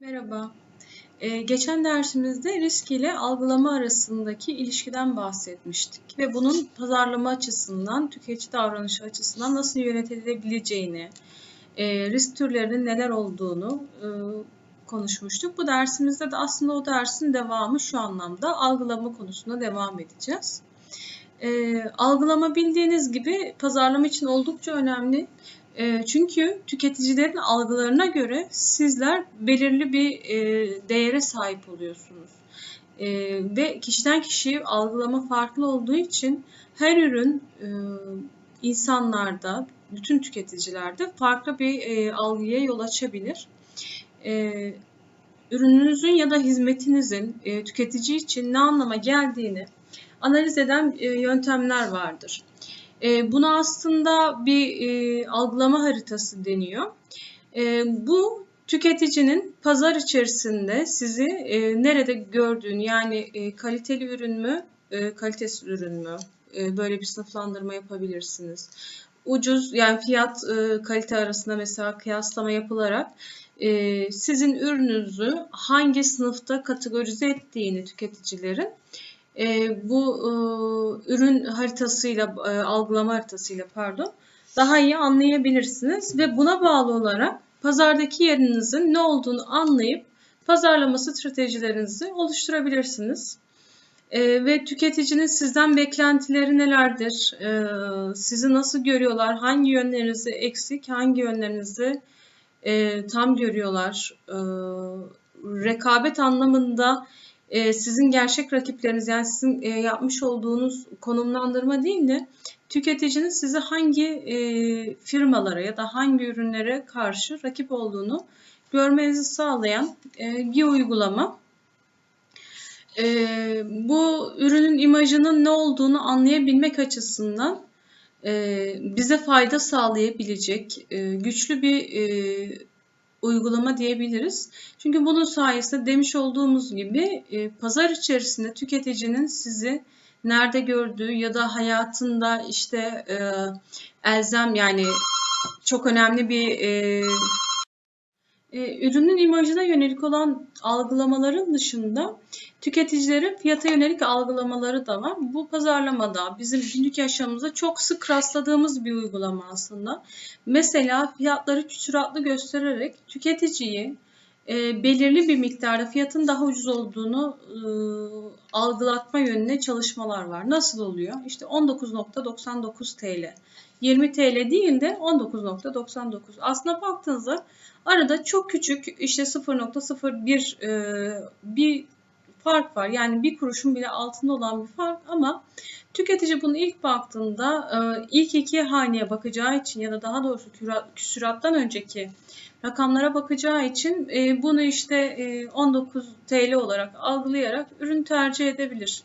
Merhaba. Ee, geçen dersimizde risk ile algılama arasındaki ilişkiden bahsetmiştik ve bunun pazarlama açısından, tüketici davranışı açısından nasıl yönetilebileceğini, e, risk türlerinin neler olduğunu e, konuşmuştuk. Bu dersimizde de aslında o dersin devamı şu anlamda algılama konusuna devam edeceğiz. E, algılama bildiğiniz gibi pazarlama için oldukça önemli. E, çünkü tüketicilerin algılarına göre sizler belirli bir e, değere sahip oluyorsunuz. E, ve kişiden kişiye algılama farklı olduğu için her ürün e, insanlarda, bütün tüketicilerde farklı bir e, algıya yol açabilir. E, ürününüzün ya da hizmetinizin tüketici için ne anlama geldiğini analiz eden yöntemler vardır. E, buna aslında bir e, algılama haritası deniyor. E, bu tüketicinin pazar içerisinde sizi e, nerede gördüğünü yani e, kaliteli ürün mü, e, kalitesiz ürün mü e, böyle bir sınıflandırma yapabilirsiniz. Ucuz yani fiyat e, kalite arasında mesela kıyaslama yapılarak e, sizin ürününüzü hangi sınıfta kategorize ettiğini tüketicilerin bu e, ürün haritasıyla, e, algılama haritasıyla pardon, daha iyi anlayabilirsiniz ve buna bağlı olarak pazardaki yerinizin ne olduğunu anlayıp pazarlama stratejilerinizi oluşturabilirsiniz. E, ve tüketicinin sizden beklentileri nelerdir? E, sizi nasıl görüyorlar? Hangi yönlerinizi eksik, hangi yönlerinizi e, tam görüyorlar? E, rekabet anlamında e, sizin gerçek rakipleriniz yani sizin e, yapmış olduğunuz konumlandırma değil de tüketicinin sizi hangi e, firmalara ya da hangi ürünlere karşı rakip olduğunu görmenizi sağlayan e, bir uygulama. E, bu ürünün imajının ne olduğunu anlayabilmek açısından e, bize fayda sağlayabilecek e, güçlü bir e, uygulama diyebiliriz. Çünkü bunun sayesinde demiş olduğumuz gibi e, pazar içerisinde tüketicinin sizi nerede gördüğü ya da hayatında işte e, elzem yani çok önemli bir e, e, ürünün imajına yönelik olan algılamaların dışında tüketicilerin fiyata yönelik algılamaları da var. Bu pazarlamada bizim günlük yaşamımızda çok sık rastladığımız bir uygulama aslında. Mesela fiyatları küsuratlı göstererek tüketiciyi e, belirli bir miktarda fiyatın daha ucuz olduğunu e, algılatma yönüne çalışmalar var. Nasıl oluyor? İşte 19.99 TL. 20 TL değil de 19.99. Aslına baktığınızda arada çok küçük işte 0.01 e, bir fark var. Yani bir kuruşun bile altında olan bir fark ama tüketici bunu ilk baktığında e, ilk iki haneye bakacağı için ya da daha doğrusu küsurattan önceki rakamlara bakacağı için e, bunu işte 19 TL olarak algılayarak ürün tercih edebilir.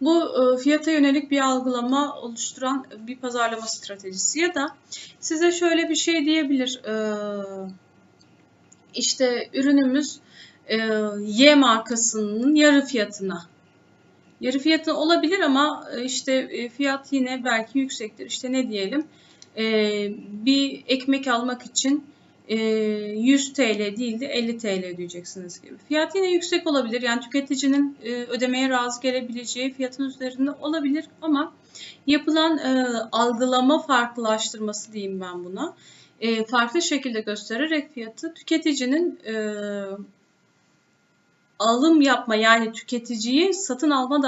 Bu e, fiyata yönelik bir algılama oluşturan bir pazarlama stratejisi ya da size şöyle bir şey diyebilir. E, işte ürünümüz e, Y markasının yarı fiyatına. Yarı fiyatı olabilir ama işte fiyat yine belki yüksektir. İşte ne diyelim bir ekmek almak için 100 ee, TL değil de 50 TL ödeyeceksiniz gibi. Fiyat yine yüksek olabilir. Yani tüketicinin e, ödemeye razı gelebileceği fiyatın üzerinde olabilir ama yapılan e, algılama farklılaştırması diyeyim ben buna. E, farklı şekilde göstererek fiyatı tüketicinin alım yapma yani tüketiciyi satın alma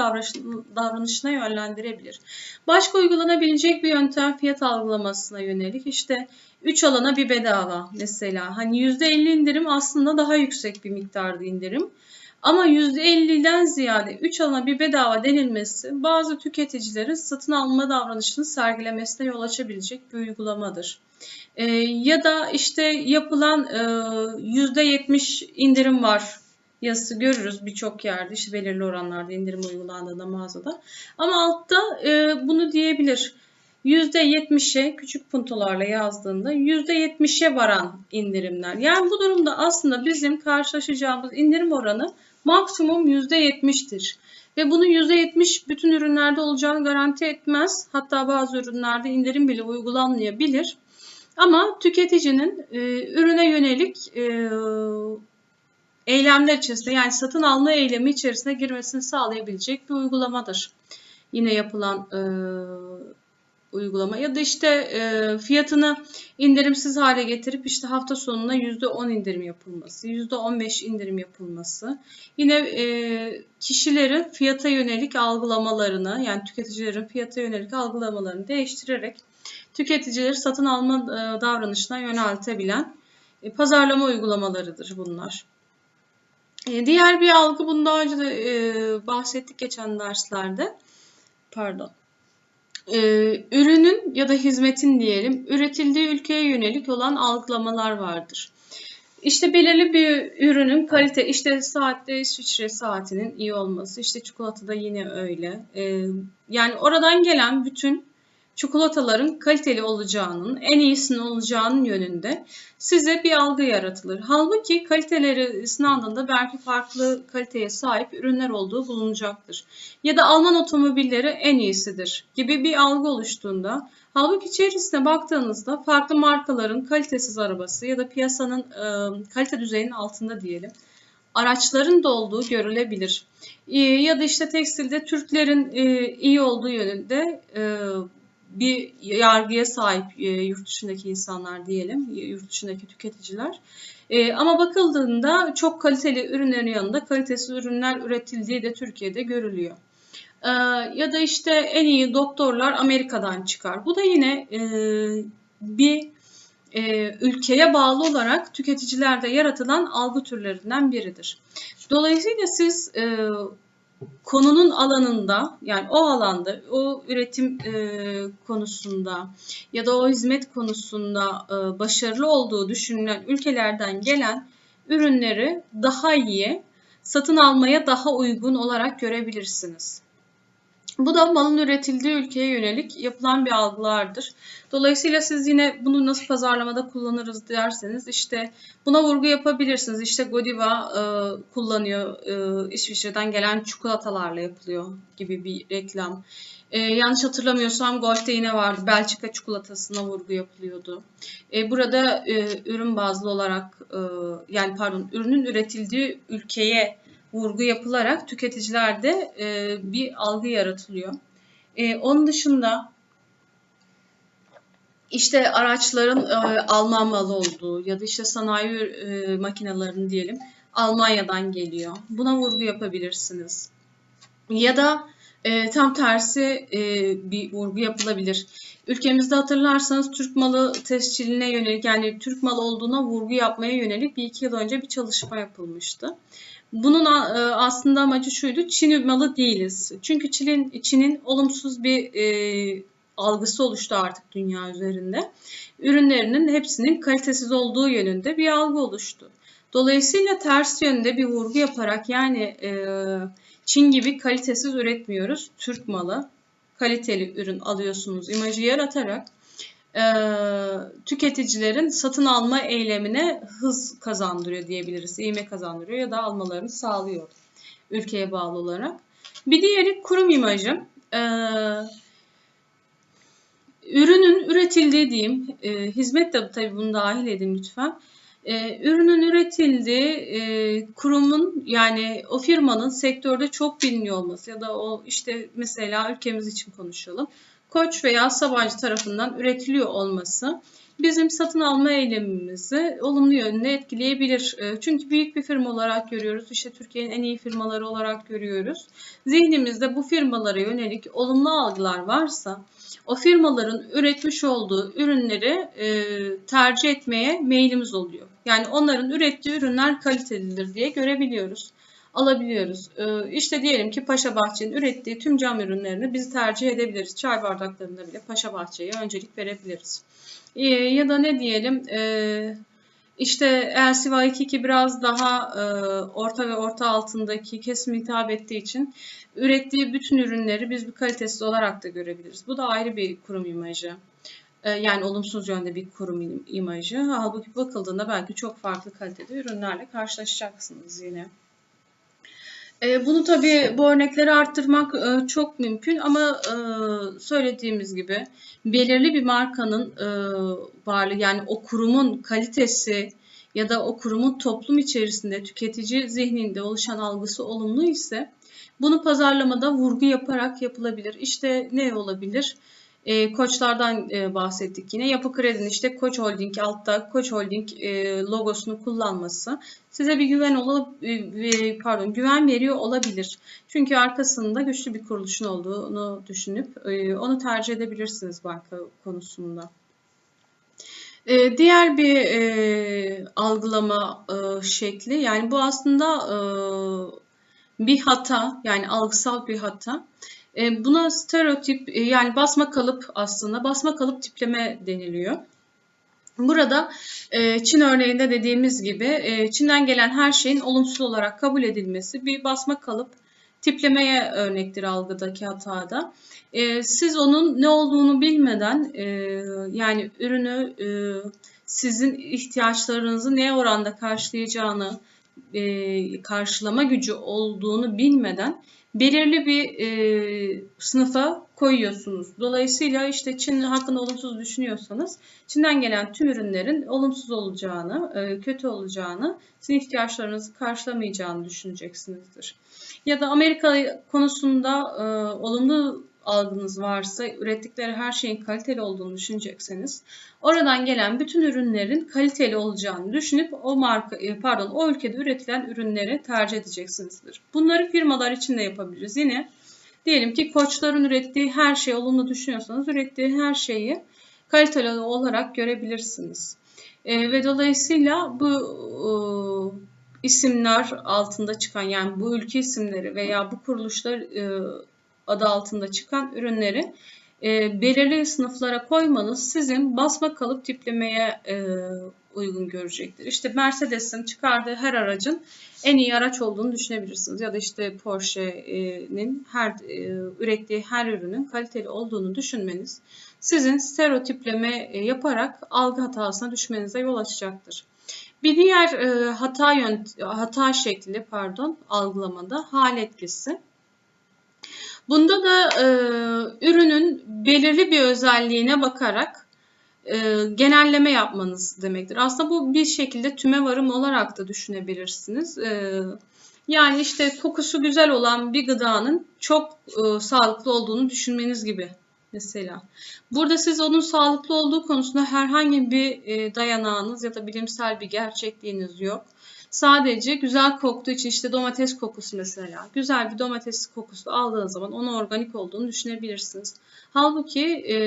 davranışına yönlendirebilir. Başka uygulanabilecek bir yöntem fiyat algılamasına yönelik. İşte 3 alana bir bedava mesela. Hani %50 indirim aslında daha yüksek bir miktarda indirim. Ama %50'den ziyade 3 alana bir bedava denilmesi bazı tüketicilerin satın alma davranışını sergilemesine yol açabilecek bir uygulamadır. Ee, ya da işte yapılan e, %70 indirim var yazısı görürüz birçok yerde işte belirli oranlarda indirim uygulandığında mağazada. Ama altta e, bunu diyebilir. %70'e küçük puntolarla yazdığında %70'e varan indirimler. Yani bu durumda aslında bizim karşılaşacağımız indirim oranı maksimum %70'tir. Ve bunun %70 bütün ürünlerde olacağını garanti etmez. Hatta bazı ürünlerde indirim bile uygulanmayabilir. Ama tüketicinin e, ürüne yönelik e, eylemler içerisinde yani satın alma eylemi içerisine girmesini sağlayabilecek bir uygulamadır. Yine yapılan e, uygulama ya da işte e, fiyatını indirimsiz hale getirip işte hafta sonuna %10 indirim yapılması, %15 indirim yapılması. Yine e, kişilerin fiyata yönelik algılamalarını yani tüketicilerin fiyata yönelik algılamalarını değiştirerek tüketicileri satın alma e, davranışına yöneltebilen e, pazarlama uygulamalarıdır bunlar. E, diğer bir algı bunu daha önce de e, bahsettik geçen derslerde. Pardon e, ürünün ya da hizmetin diyelim üretildiği ülkeye yönelik olan algılamalar vardır. İşte belirli bir ürünün kalite, işte saatte İsviçre saatinin iyi olması, işte çikolatada yine öyle. E, yani oradan gelen bütün çikolataların kaliteli olacağının, en iyisinin olacağının yönünde size bir algı yaratılır. Halbuki kaliteleri sınavında belki farklı kaliteye sahip ürünler olduğu bulunacaktır. Ya da Alman otomobilleri en iyisidir gibi bir algı oluştuğunda Halbuki içerisine baktığınızda farklı markaların kalitesiz arabası ya da piyasanın e, kalite düzeyinin altında diyelim araçların da olduğu görülebilir. Ya da işte tekstilde Türklerin e, iyi olduğu yönünde e, bir yargıya sahip e, yurt dışındaki insanlar diyelim, yurt dışındaki tüketiciler. E, ama bakıldığında çok kaliteli ürünlerin yanında kalitesiz ürünler üretildiği de Türkiye'de görülüyor. E, ya da işte en iyi doktorlar Amerika'dan çıkar. Bu da yine e, bir ülkeye bağlı olarak tüketicilerde yaratılan algı türlerinden biridir. Dolayısıyla siz konunun alanında yani o alanda o üretim e, konusunda ya da o hizmet konusunda e, başarılı olduğu düşünülen ülkelerden gelen ürünleri daha iyi satın almaya daha uygun olarak görebilirsiniz. Bu da malın üretildiği ülkeye yönelik yapılan bir algılardır. Dolayısıyla siz yine bunu nasıl pazarlamada kullanırız derseniz işte buna vurgu yapabilirsiniz. İşte Godiva e, kullanıyor, e, İsviçre'den gelen çikolatalarla yapılıyor gibi bir reklam. E, yanlış hatırlamıyorsam Golf'te yine vardı. Belçika çikolatasına vurgu yapılıyordu. E, burada e, ürün bazlı olarak e, yani pardon ürünün üretildiği ülkeye vurgu yapılarak tüketicilerde e, bir algı yaratılıyor. E, onun dışında işte araçların e, Alman malı olduğu ya da işte sanayi e, makinelerinin diyelim Almanya'dan geliyor. Buna vurgu yapabilirsiniz. Ya da e, tam tersi e, bir vurgu yapılabilir. Ülkemizde hatırlarsanız Türk malı tesciline yönelik yani Türk malı olduğuna vurgu yapmaya yönelik bir iki yıl önce bir çalışma yapılmıştı. Bunun e, aslında amacı şuydu, Çin malı değiliz. Çünkü Çin'in Çin'in olumsuz bir e, algısı oluştu artık dünya üzerinde. Ürünlerinin hepsinin kalitesiz olduğu yönünde bir algı oluştu. Dolayısıyla ters yönde bir vurgu yaparak yani e, Çin gibi kalitesiz üretmiyoruz. Türk malı kaliteli ürün alıyorsunuz imajı yaratarak e, tüketicilerin satın alma eylemine hız kazandırıyor diyebiliriz. İğme kazandırıyor ya da almalarını sağlıyor ülkeye bağlı olarak. Bir diğeri kurum imajı. E, ürünün üretildiği diyeyim, e, hizmet de tabii bunu dahil edin lütfen. E, ürünün üretildiği e, kurumun yani o firmanın sektörde çok biliniyor olması ya da o işte mesela ülkemiz için konuşalım. Koç veya Sabancı tarafından üretiliyor olması bizim satın alma eylemimizi olumlu yönde etkileyebilir. Ee, çünkü büyük bir firma olarak görüyoruz. İşte Türkiye'nin en iyi firmaları olarak görüyoruz. Zihnimizde bu firmalara yönelik olumlu algılar varsa o firmaların üretmiş olduğu ürünleri e, tercih etmeye meyilimiz oluyor. Yani onların ürettiği ürünler kalitelidir diye görebiliyoruz alabiliyoruz. Ee, işte diyelim ki Paşa Bahçe'nin ürettiği tüm cam ürünlerini biz tercih edebiliriz. Çay bardaklarında bile Paşa Bahçe'ye öncelik verebiliriz. Ee, ya da ne diyelim e, işte LCY 22 biraz daha e, orta ve orta altındaki kesim hitap ettiği için ürettiği bütün ürünleri biz bir kalitesiz olarak da görebiliriz. Bu da ayrı bir kurum imajı. Ee, yani olumsuz yönde bir kurum imajı. Halbuki bakıldığında belki çok farklı kalitede ürünlerle karşılaşacaksınız yine. E, bunu tabii bu örnekleri arttırmak e, çok mümkün ama e, söylediğimiz gibi belirli bir markanın varlığı yani o kurumun kalitesi ya da o kurumun toplum içerisinde tüketici zihninde oluşan algısı olumlu ise bunu pazarlamada vurgu yaparak yapılabilir. İşte ne olabilir? E, koçlardan e, bahsettik yine. Yapı Kredi'nin işte Koç Holding altta Koç Holding e, logosunu kullanması size bir güven olup e, pardon güven veriyor olabilir. Çünkü arkasında güçlü bir kuruluşun olduğunu düşünüp e, onu tercih edebilirsiniz banka konusunda. E, diğer bir e, algılama e, şekli yani bu aslında e, bir hata yani algısal bir hata. E, buna stereotip e, yani basma kalıp aslında basma kalıp tipleme deniliyor. Burada e, Çin örneğinde dediğimiz gibi Çin'den gelen her şeyin olumsuz olarak kabul edilmesi bir basma kalıp tiplemeye örnektir algıdaki hatada. Siz onun ne olduğunu bilmeden yani ürünü sizin ihtiyaçlarınızı ne oranda karşılayacağını, karşılama gücü olduğunu bilmeden belirli bir e, sınıfa koyuyorsunuz. Dolayısıyla işte Çin hakkında olumsuz düşünüyorsanız Çin'den gelen tüm ürünlerin olumsuz olacağını, e, kötü olacağını, sizin ihtiyaçlarınızı karşılamayacağını düşüneceksinizdir. Ya da Amerika konusunda e, olumlu algınız varsa, ürettikleri her şeyin kaliteli olduğunu düşünecekseniz, oradan gelen bütün ürünlerin kaliteli olacağını düşünüp o marka, e, pardon, o ülkede üretilen ürünleri tercih edeceksinizdir. Bunları firmalar için de yapabiliriz. Yine diyelim ki koçların ürettiği her şeyi olumlu düşünüyorsanız, ürettiği her şeyi kaliteli olarak görebilirsiniz. E, ve dolayısıyla bu e, isimler altında çıkan yani bu ülke isimleri veya bu kuruluşlar e, adı altında çıkan ürünleri e, belirli sınıflara koymanız sizin basma kalıp tiplemeye e, uygun görecektir. İşte Mercedes'in çıkardığı her aracın en iyi araç olduğunu düşünebilirsiniz. Ya da işte Porsche'nin her e, ürettiği her ürünün kaliteli olduğunu düşünmeniz sizin stereotipleme e, yaparak algı hatasına düşmenize yol açacaktır. Bir diğer e, hata yönt hata şekli pardon algılamada hal etkisi. Bunda da e, ürünün belirli bir özelliğine bakarak e, genelleme yapmanız demektir. Aslında bu bir şekilde tüme varım olarak da düşünebilirsiniz. E, yani işte kokusu güzel olan bir gıdanın çok e, sağlıklı olduğunu düşünmeniz gibi mesela. Burada siz onun sağlıklı olduğu konusunda herhangi bir e, dayanağınız ya da bilimsel bir gerçekliğiniz yok. Sadece güzel koktuğu için işte domates kokusu mesela. Güzel bir domates kokusu aldığınız zaman onun organik olduğunu düşünebilirsiniz. Halbuki e,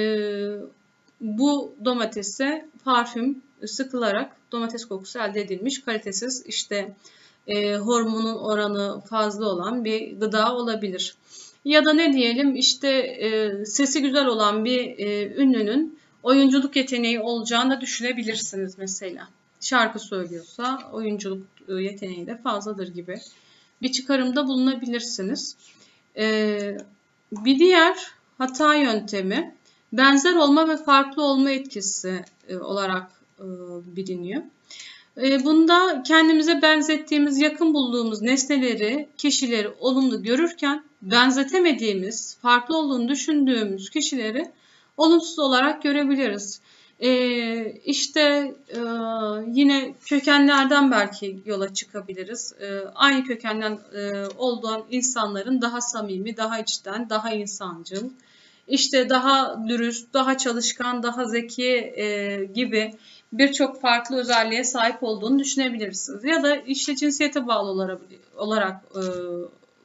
bu domatese parfüm sıkılarak domates kokusu elde edilmiş kalitesiz işte e, hormonun oranı fazla olan bir gıda olabilir. Ya da ne diyelim işte e, sesi güzel olan bir e, ünlünün oyunculuk yeteneği olacağını düşünebilirsiniz mesela şarkı söylüyorsa oyunculuk e, yeteneği de fazladır gibi bir çıkarımda bulunabilirsiniz. Ee, bir diğer hata yöntemi benzer olma ve farklı olma etkisi e, olarak e, biliniyor. Bunda kendimize benzettiğimiz, yakın bulduğumuz nesneleri, kişileri olumlu görürken benzetemediğimiz, farklı olduğunu düşündüğümüz kişileri olumsuz olarak görebiliriz. E, işte e, yine kökenlerden belki yola çıkabiliriz. E, aynı kökenden e, olduğun insanların daha samimi, daha içten, daha insancıl, işte daha dürüst, daha çalışkan, daha zeki e, gibi birçok farklı özelliğe sahip olduğunu düşünebilirsiniz. Ya da işte cinsiyete bağlı olarak, olarak e,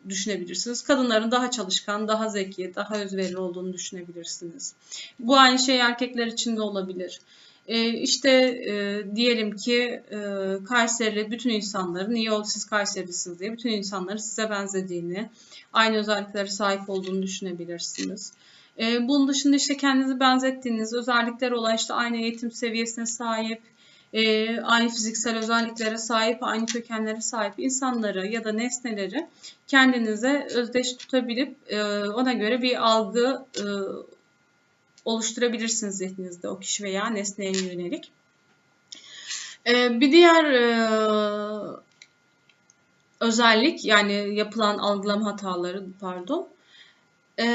düşünebilirsiniz. Kadınların daha çalışkan, daha zeki, daha özverili olduğunu düşünebilirsiniz. Bu aynı şey erkekler için de olabilir. E, işte e, diyelim ki e, Kayserili bütün insanların iyi oldu siz Kayserilisiniz diye bütün insanların size benzediğini, aynı özelliklere sahip olduğunu düşünebilirsiniz. E, bunun dışında işte kendinizi benzettiğiniz özellikleri olan işte aynı eğitim seviyesine sahip, e, aynı fiziksel özelliklere sahip, aynı kökenlere sahip insanları ya da nesneleri kendinize özdeş tutabilip e, ona göre bir algı e, oluşturabilirsiniz zihninizde o kişi veya nesneye yönelik. E, bir diğer e, özellik yani yapılan algılama hataları pardon e,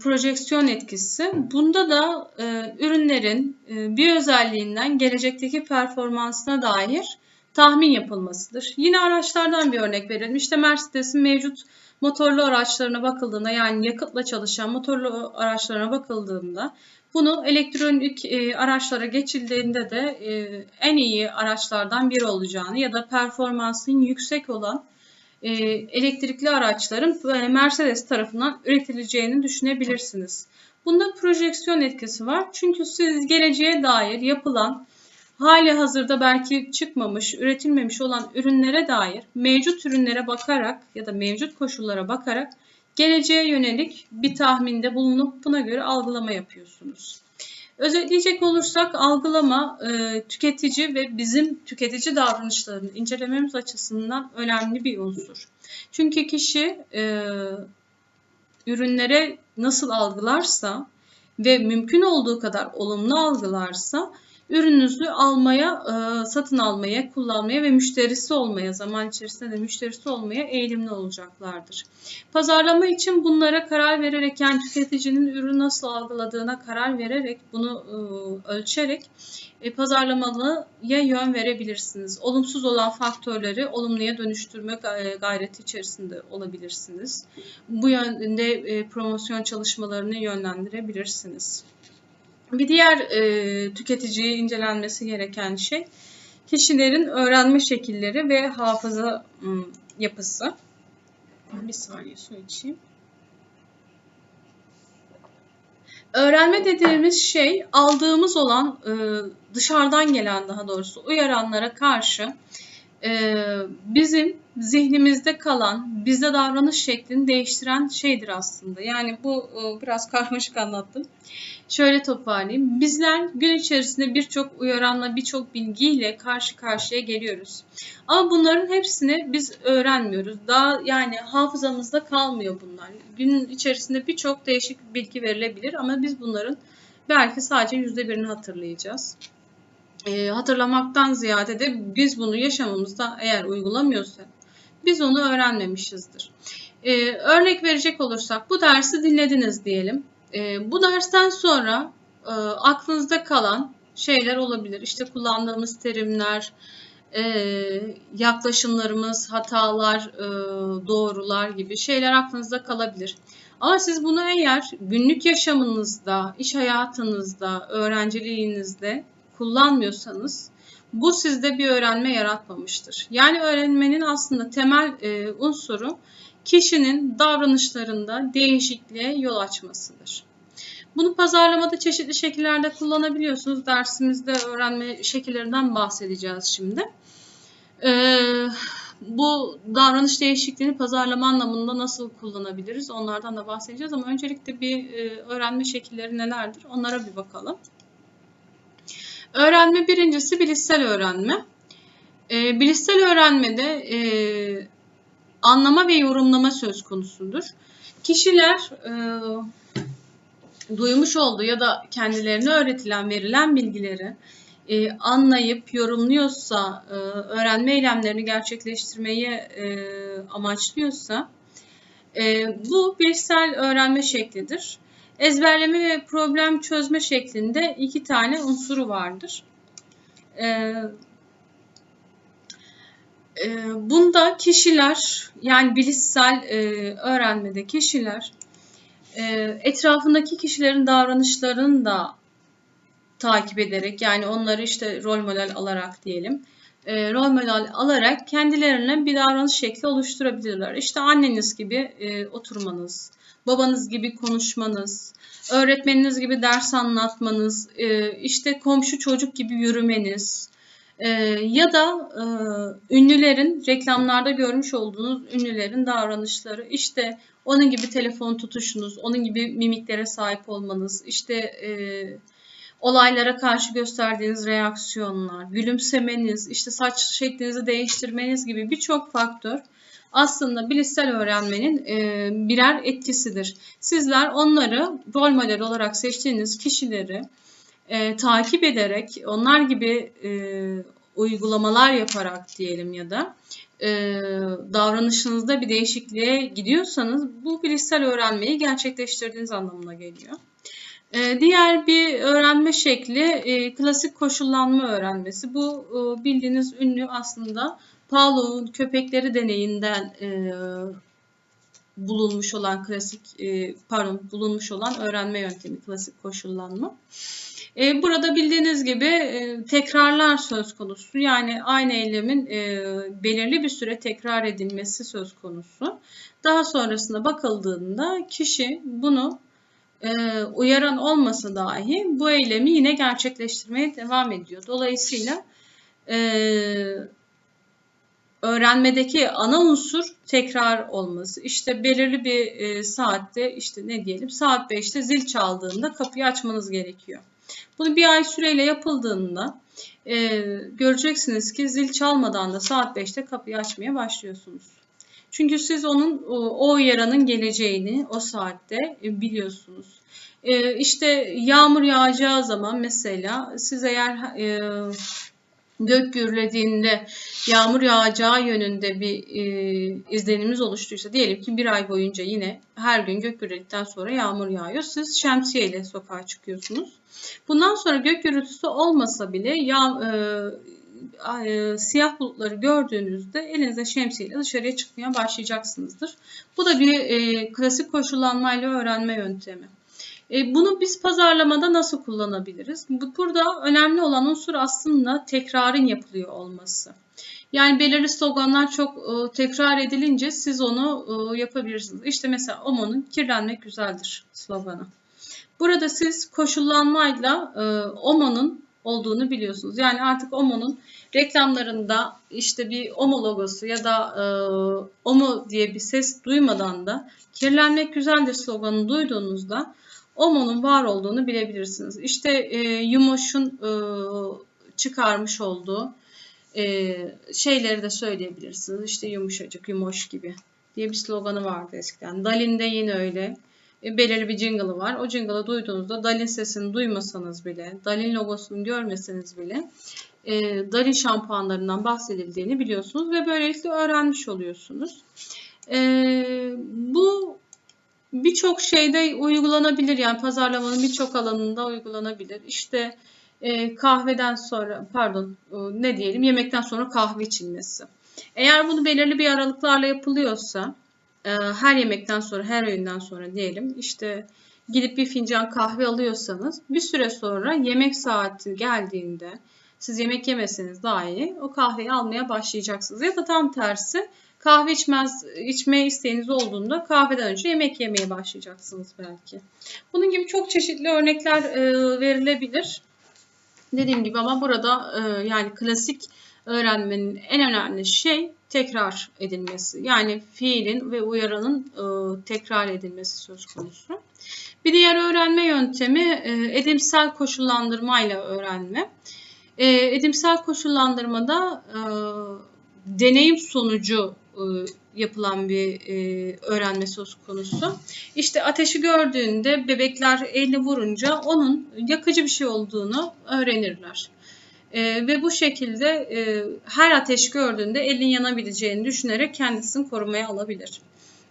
projeksiyon etkisi. Bunda da e, ürünlerin e, bir özelliğinden gelecekteki performansına dair tahmin yapılmasıdır. Yine araçlardan bir örnek verelim. İşte Mercedes'in mevcut motorlu araçlarına bakıldığında yani yakıtla çalışan motorlu araçlarına bakıldığında bunu elektronik e, araçlara geçildiğinde de e, en iyi araçlardan biri olacağını ya da performansın yüksek olan e, elektrikli araçların Mercedes tarafından üretileceğini düşünebilirsiniz. Bunda projeksiyon etkisi var. Çünkü siz geleceğe dair yapılan hali hazırda belki çıkmamış, üretilmemiş olan ürünlere dair mevcut ürünlere bakarak ya da mevcut koşullara bakarak geleceğe yönelik bir tahminde bulunup buna göre algılama yapıyorsunuz. Özetleyecek olursak algılama e, tüketici ve bizim tüketici davranışlarını incelememiz açısından önemli bir unsur. Çünkü kişi e, ürünlere nasıl algılarsa ve mümkün olduğu kadar olumlu algılarsa ürününüzü almaya, e, satın almaya, kullanmaya ve müşterisi olmaya, zaman içerisinde de müşterisi olmaya eğilimli olacaklardır. Pazarlama için bunlara karar vererek, yani tüketicinin ürünü nasıl algıladığına karar vererek, bunu e, ölçerek e, pazarlamalıya yön verebilirsiniz. Olumsuz olan faktörleri olumluya dönüştürme gayreti içerisinde olabilirsiniz. Bu yönde promosyon çalışmalarını yönlendirebilirsiniz. Bir diğer e, tüketiciye incelenmesi gereken şey kişilerin öğrenme şekilleri ve hafıza ım, yapısı. Bir saniye su içeyim. Öğrenme dediğimiz şey aldığımız olan e, dışarıdan gelen daha doğrusu uyaranlara karşı e, bizim zihnimizde kalan, bizde davranış şeklini değiştiren şeydir aslında. Yani bu e, biraz karmaşık anlattım. Şöyle toparlayayım. Bizler gün içerisinde birçok uyaranla, birçok bilgiyle karşı karşıya geliyoruz. Ama bunların hepsini biz öğrenmiyoruz. Daha yani hafızamızda kalmıyor bunlar. Gün içerisinde birçok değişik bilgi verilebilir ama biz bunların belki sadece yüzde birini hatırlayacağız. E, hatırlamaktan ziyade de biz bunu yaşamımızda eğer uygulamıyorsak biz onu öğrenmemişizdir. E, örnek verecek olursak bu dersi dinlediniz diyelim. E, bu dersten sonra e, aklınızda kalan şeyler olabilir. İşte kullandığımız terimler, e, yaklaşımlarımız, hatalar, e, doğrular gibi şeyler aklınızda kalabilir. Ama siz bunu eğer günlük yaşamınızda, iş hayatınızda, öğrenciliğinizde kullanmıyorsanız bu sizde bir öğrenme yaratmamıştır. Yani öğrenmenin aslında temel e, unsuru kişinin davranışlarında değişikliğe yol açmasıdır. Bunu pazarlamada çeşitli şekillerde kullanabiliyorsunuz. Dersimizde öğrenme şekillerinden bahsedeceğiz şimdi. Ee, bu davranış değişikliğini pazarlama anlamında nasıl kullanabiliriz? Onlardan da bahsedeceğiz ama öncelikle bir e, öğrenme şekilleri nelerdir? Onlara bir bakalım. Öğrenme birincisi bilişsel öğrenme. E, bilişsel öğrenmede e, anlama ve yorumlama söz konusudur. Kişiler e, duymuş olduğu ya da kendilerine öğretilen, verilen bilgileri e, anlayıp yorumluyorsa, e, öğrenme eylemlerini gerçekleştirmeyi e, amaçlıyorsa e, bu bilişsel öğrenme şeklidir. Ezberleme ve problem çözme şeklinde iki tane unsuru vardır. E, e, bunda kişiler yani bilişsel e, öğrenmede kişiler e, etrafındaki kişilerin davranışlarını da takip ederek yani onları işte rol model alarak diyelim rol model alarak kendilerine bir davranış şekli oluşturabilirler. İşte anneniz gibi oturmanız, babanız gibi konuşmanız, öğretmeniniz gibi ders anlatmanız, e, işte komşu çocuk gibi yürümeniz e, ya da e, ünlülerin reklamlarda görmüş olduğunuz ünlülerin davranışları, işte onun gibi telefon tutuşunuz, onun gibi mimiklere sahip olmanız, işte olaylara karşı gösterdiğiniz reaksiyonlar, gülümsemeniz, işte saç şeklinizi değiştirmeniz gibi birçok faktör aslında bilişsel öğrenmenin e, birer etkisidir. Sizler onları rol model olarak seçtiğiniz kişileri e, takip ederek, onlar gibi e, uygulamalar yaparak diyelim ya da davranışınızda bir değişikliğe gidiyorsanız bu bilişsel öğrenmeyi gerçekleştirdiğiniz anlamına geliyor. Diğer bir öğrenme şekli klasik koşullanma öğrenmesi. Bu bildiğiniz ünlü aslında Pavlov'un köpekleri deneyinden e, bulunmuş olan klasik e, pardon bulunmuş olan öğrenme yöntemi klasik koşullanma. E, burada bildiğiniz gibi e, tekrarlar söz konusu. Yani aynı eylemin e, belirli bir süre tekrar edilmesi söz konusu. Daha sonrasında bakıldığında kişi bunu e, uyaran olmasa dahi bu eylemi yine gerçekleştirmeye devam ediyor. Dolayısıyla e, öğrenmedeki ana unsur tekrar olması. İşte belirli bir e, saatte işte ne diyelim saat 5'te zil çaldığında kapıyı açmanız gerekiyor. Bunu bir ay süreyle yapıldığında e, göreceksiniz ki zil çalmadan da saat 5'te kapıyı açmaya başlıyorsunuz. Çünkü siz onun o uyaranın geleceğini o saatte e, biliyorsunuz. E, işte yağmur yağacağı zaman mesela siz eğer e, gök gürlediğinde yağmur yağacağı yönünde bir e, izlenimimiz oluştuysa diyelim ki bir ay boyunca yine her gün gök gürledikten sonra yağmur yağıyor. Siz şemsiye ile sokağa çıkıyorsunuz. Bundan sonra gök gürültüsü olmasa bile yağ, e, e, siyah bulutları gördüğünüzde elinize şemsiyeyle dışarıya çıkmaya başlayacaksınızdır. Bu da bir e, klasik koşullanmayla öğrenme yöntemi. E, bunu biz pazarlamada nasıl kullanabiliriz? Burada önemli olan unsur aslında tekrarın yapılıyor olması. Yani belirli sloganlar çok e, tekrar edilince siz onu e, yapabilirsiniz. İşte mesela OMO'nun kirlenmek güzeldir sloganı. Burada siz koşullanmayla OMO'nun olduğunu biliyorsunuz. Yani artık OMO'nun reklamlarında işte bir OMO logosu ya da OMO diye bir ses duymadan da kirlenmek güzeldir sloganını duyduğunuzda OMO'nun var olduğunu bilebilirsiniz. İşte e, Yumoş'un e, çıkarmış olduğu e, şeyleri de söyleyebilirsiniz. İşte yumuşacık, yumoş gibi diye bir sloganı vardı eskiden. Dalin'de yine öyle. E, belirli bir jingle'ı var. O jingle'ı duyduğunuzda Dalin sesini duymasanız bile, Dalin logosunu görmeseniz bile e, Dalin şampuanlarından bahsedildiğini biliyorsunuz ve böylelikle öğrenmiş oluyorsunuz. E, bu birçok şeyde uygulanabilir. Yani pazarlamanın birçok alanında uygulanabilir. İşte e, kahveden sonra pardon e, ne diyelim yemekten sonra kahve içilmesi. Eğer bunu belirli bir aralıklarla yapılıyorsa e, her yemekten sonra her öğünden sonra diyelim işte gidip bir fincan kahve alıyorsanız bir süre sonra yemek saati geldiğinde siz yemek yemeseniz dahi o kahveyi almaya başlayacaksınız. Ya da tam tersi Kahve içmez, içmeye isteğiniz olduğunda kahveden önce yemek yemeye başlayacaksınız belki. Bunun gibi çok çeşitli örnekler verilebilir. Dediğim gibi ama burada e, yani klasik öğrenmenin en önemli şey tekrar edilmesi. Yani fiilin ve uyaranın e, tekrar edilmesi söz konusu. Bir diğer öğrenme yöntemi e, edimsel koşullandırmayla öğrenme. E, edimsel koşullandırmada e, deneyim sonucu yapılan bir e, öğrenme söz konusu. İşte ateşi gördüğünde bebekler elini vurunca onun yakıcı bir şey olduğunu öğrenirler. E, ve bu şekilde e, her ateş gördüğünde elin yanabileceğini düşünerek kendisini korumaya alabilir.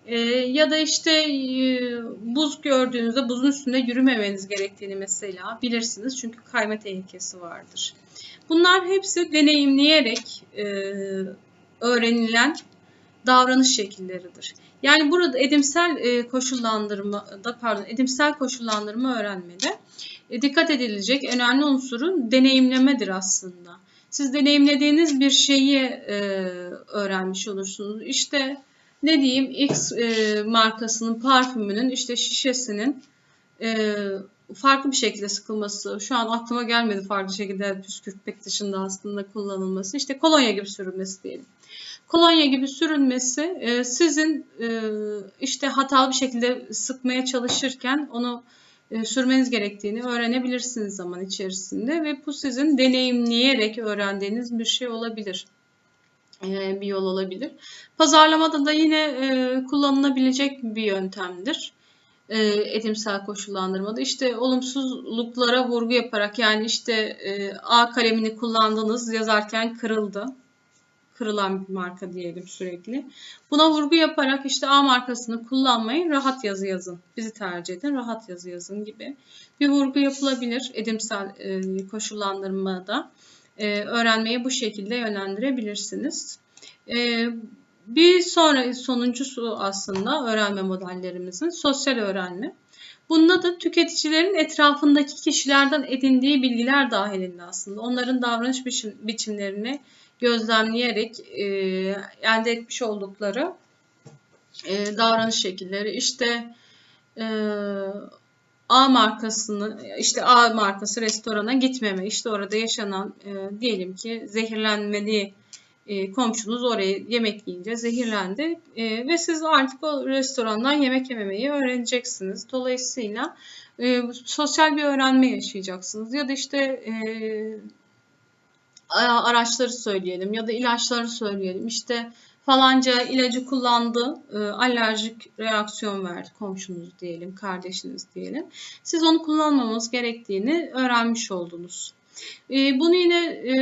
E, ya da işte e, buz gördüğünüzde buzun üstünde yürümemeniz gerektiğini mesela bilirsiniz çünkü kayma tehlikesi vardır. Bunlar hepsi deneyimleyerek e, öğrenilen davranış şekilleridir. Yani burada edimsel e, koşullandırma da pardon edimsel koşullandırma öğrenmede e, dikkat edilecek önemli unsurun deneyimlemedir aslında. Siz deneyimlediğiniz bir şeyi e, öğrenmiş olursunuz. İşte ne diyeyim X markasının parfümünün işte şişesinin farklı bir şekilde sıkılması, şu an aklıma gelmedi farklı şekilde püskürtmek dışında aslında kullanılması, işte kolonya gibi sürülmesi diyelim kolonya gibi sürülmesi e, sizin e, işte hatalı bir şekilde sıkmaya çalışırken onu e, sürmeniz gerektiğini öğrenebilirsiniz zaman içerisinde ve bu sizin deneyimleyerek öğrendiğiniz bir şey olabilir. bir yol olabilir. Pazarlamada da yine kullanılabilecek bir yöntemdir. Edimsel koşullandırmada işte olumsuzluklara vurgu yaparak yani işte A kalemini kullandınız yazarken kırıldı kırılan bir marka diyelim sürekli. Buna vurgu yaparak işte A markasını kullanmayın, rahat yazı yazın. Bizi tercih edin, rahat yazı yazın gibi bir vurgu yapılabilir edimsel e, koşullandırmada. E, öğrenmeyi bu şekilde yönlendirebilirsiniz. E, bir sonra sonuncusu aslında öğrenme modellerimizin sosyal öğrenme. Bunda da tüketicilerin etrafındaki kişilerden edindiği bilgiler dahilinde aslında. Onların davranış biçim, biçimlerini gözlemleyerek e, elde etmiş oldukları e, davranış şekilleri. İşte e, A markasını, işte A markası restorana gitmeme, işte orada yaşanan e, diyelim ki zehirlenmeli e, komşunuz oraya yemek yiyince zehirlendi e, ve siz artık o restorandan yemek yememeyi öğreneceksiniz. Dolayısıyla e, sosyal bir öğrenme yaşayacaksınız ya da işte e, araçları söyleyelim ya da ilaçları söyleyelim. İşte falanca ilacı kullandı, e, alerjik reaksiyon verdi komşunuz diyelim, kardeşiniz diyelim. Siz onu kullanmamanız gerektiğini öğrenmiş oldunuz. E, Bunu yine e,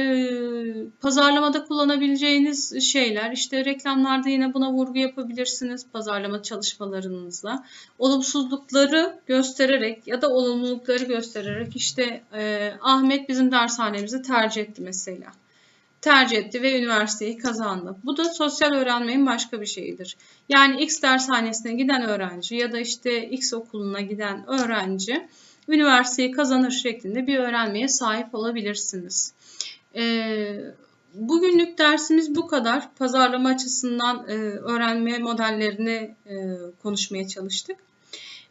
pazarlamada kullanabileceğiniz şeyler, işte reklamlarda yine buna vurgu yapabilirsiniz pazarlama çalışmalarınızla. Olumsuzlukları göstererek ya da olumlulukları göstererek işte e, Ahmet bizim dershanemizi tercih etti mesela. Tercih etti ve üniversiteyi kazandı. Bu da sosyal öğrenmenin başka bir şeyidir. Yani X dershanesine giden öğrenci ya da işte X okuluna giden öğrenci üniversiteyi kazanır şeklinde bir öğrenmeye sahip olabilirsiniz. Ee, bugünlük dersimiz bu kadar. Pazarlama açısından e, öğrenme modellerini e, konuşmaya çalıştık.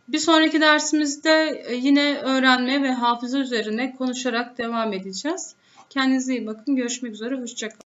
Bir sonraki dersimizde e, yine öğrenme ve hafıza üzerine konuşarak devam edeceğiz. Kendinize iyi bakın. Görüşmek üzere. Hoşçakalın.